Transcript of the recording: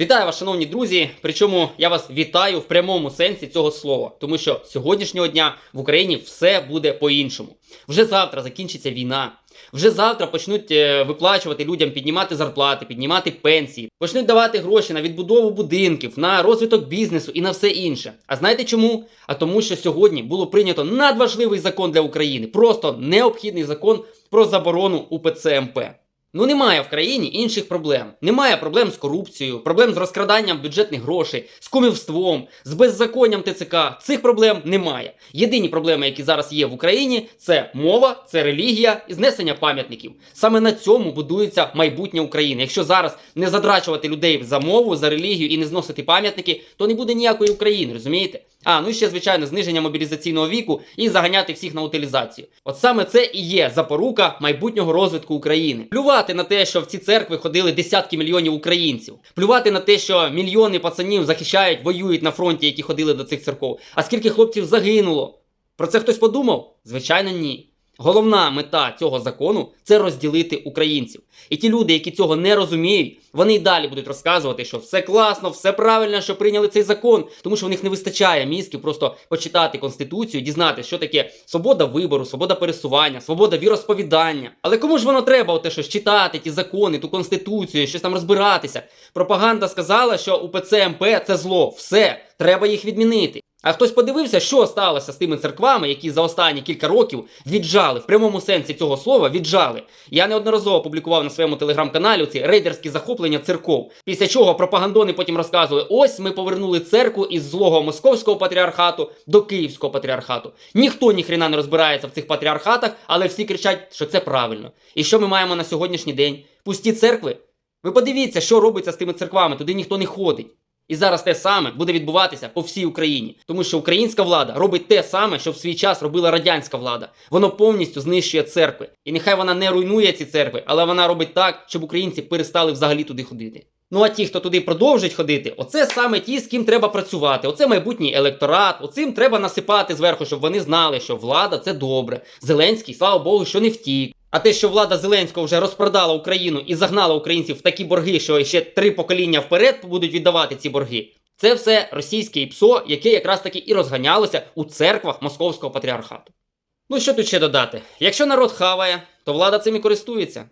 Вітаю вас, шановні друзі. Причому я вас вітаю в прямому сенсі цього слова, тому що з сьогоднішнього дня в Україні все буде по-іншому. Вже завтра закінчиться війна. Вже завтра почнуть е, виплачувати людям, піднімати зарплати, піднімати пенсії, почнуть давати гроші на відбудову будинків, на розвиток бізнесу і на все інше. А знаєте чому? А тому, що сьогодні було прийнято надважливий закон для України, просто необхідний закон про заборону УПЦ МП. Ну немає в країні інших проблем. Немає проблем з корупцією, проблем з розкраданням бюджетних грошей, з кумівством, з беззаконням ТЦК. Цих проблем немає. Єдині проблеми, які зараз є в Україні, це мова, це релігія і знесення пам'ятників. Саме на цьому будується майбутнє України. Якщо зараз не задрачувати людей за мову, за релігію і не зносити пам'ятники, то не буде ніякої України, розумієте? А, ну і ще, звичайно, зниження мобілізаційного віку і заганяти всіх на утилізацію. От саме це і є запорука майбутнього розвитку України. Плювати на те, що в ці церкви ходили десятки мільйонів українців. Плювати на те, що мільйони пацанів захищають, воюють на фронті, які ходили до цих церков. А скільки хлопців загинуло? Про це хтось подумав? Звичайно, ні. Головна мета цього закону це розділити українців. І ті люди, які цього не розуміють, вони й далі будуть розказувати, що все класно, все правильно, що прийняли цей закон, тому що в них не вистачає мізків просто почитати конституцію, дізнатися, що таке свобода вибору, свобода пересування, свобода віросповідання. Але кому ж воно треба оте щось читати, ті закони, ту конституцію, щось там розбиратися? Пропаганда сказала, що УПЦ МП це зло. Все, треба їх відмінити. А хтось подивився, що сталося з тими церквами, які за останні кілька років віджали в прямому сенсі цього слова віджали. Я неодноразово публікував на своєму телеграм-каналі ці рейдерські захоплення церков. Після чого пропагандони потім розказували: ось ми повернули церкву із злого московського патріархату до київського патріархату. Ніхто ніхрена не розбирається в цих патріархатах, але всі кричать, що це правильно. І що ми маємо на сьогоднішній день? Пусті церкви? Ви подивіться, що робиться з тими церквами, туди ніхто не ходить. І зараз те саме буде відбуватися по всій Україні, тому що українська влада робить те саме, що в свій час робила радянська влада. Воно повністю знищує церкви. І нехай вона не руйнує ці церкви, але вона робить так, щоб українці перестали взагалі туди ходити. Ну а ті, хто туди продовжить ходити, оце саме ті, з ким треба працювати. Оце майбутній електорат. Оцим треба насипати зверху, щоб вони знали, що влада це добре. Зеленський, слава Богу, що не втік. А те, що влада Зеленського вже розпродала Україну і загнала українців в такі борги, що ще три покоління вперед будуть віддавати ці борги. Це все російське ІПСО, яке якраз таки і розганялося у церквах московського патріархату. Ну що тут ще додати? Якщо народ хаває, то влада цим і користується.